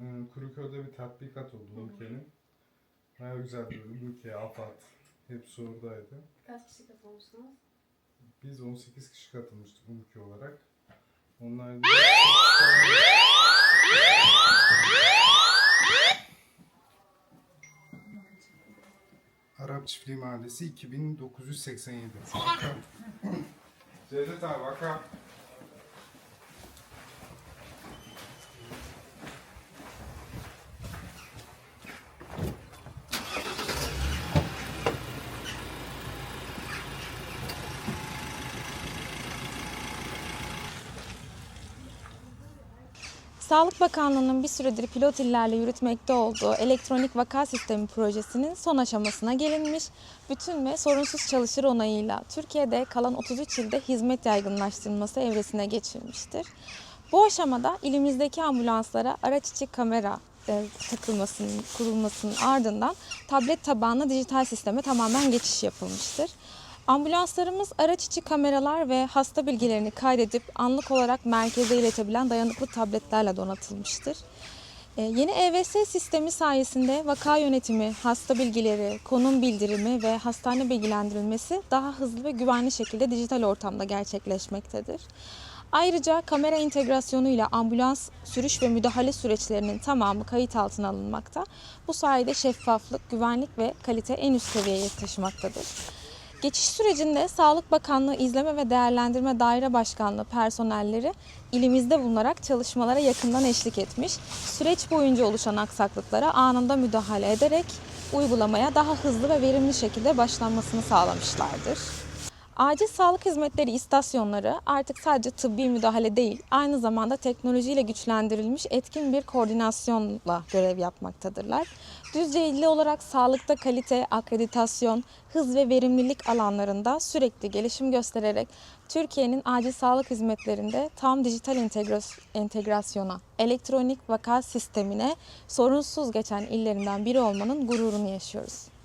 e, Kuruköy'de bir tatbikat oldu Ülke'nin. Baya güzel bir Ülke, AFAD hepsi oradaydı. Kaç kişi katılmışsınız? Biz 18 kişi katılmıştık Ülke olarak. Onlar da Arap Çiftliği Mahallesi 2987. Cevdet abi bakalım. Sağlık Bakanlığı'nın bir süredir pilot illerle yürütmekte olduğu elektronik vaka sistemi projesinin son aşamasına gelinmiş. Bütün ve sorunsuz çalışır onayıyla Türkiye'de kalan 33 ilde hizmet yaygınlaştırılması evresine geçilmiştir. Bu aşamada ilimizdeki ambulanslara araç içi kamera e, takılmasının, kurulmasının ardından tablet tabanlı dijital sisteme tamamen geçiş yapılmıştır. Ambulanslarımız araç içi kameralar ve hasta bilgilerini kaydedip anlık olarak merkeze iletebilen dayanıklı tabletlerle donatılmıştır. Ee, Yeni EVS sistemi sayesinde vaka yönetimi, hasta bilgileri, konum bildirimi ve hastane bilgilendirilmesi daha hızlı ve güvenli şekilde dijital ortamda gerçekleşmektedir. Ayrıca kamera integrasyonuyla ambulans sürüş ve müdahale süreçlerinin tamamı kayıt altına alınmakta. Bu sayede şeffaflık, güvenlik ve kalite en üst seviyeye taşımaktadır. Geçiş sürecinde Sağlık Bakanlığı İzleme ve Değerlendirme Daire Başkanlığı personelleri ilimizde bulunarak çalışmalara yakından eşlik etmiş. Süreç boyunca oluşan aksaklıklara anında müdahale ederek uygulamaya daha hızlı ve verimli şekilde başlanmasını sağlamışlardır. Acil sağlık hizmetleri istasyonları artık sadece tıbbi müdahale değil, aynı zamanda teknolojiyle güçlendirilmiş etkin bir koordinasyonla görev yapmaktadırlar. Düzce olarak sağlıkta kalite, akreditasyon, hız ve verimlilik alanlarında sürekli gelişim göstererek Türkiye'nin acil sağlık hizmetlerinde tam dijital entegras- entegrasyona, elektronik vaka sistemine sorunsuz geçen illerinden biri olmanın gururunu yaşıyoruz.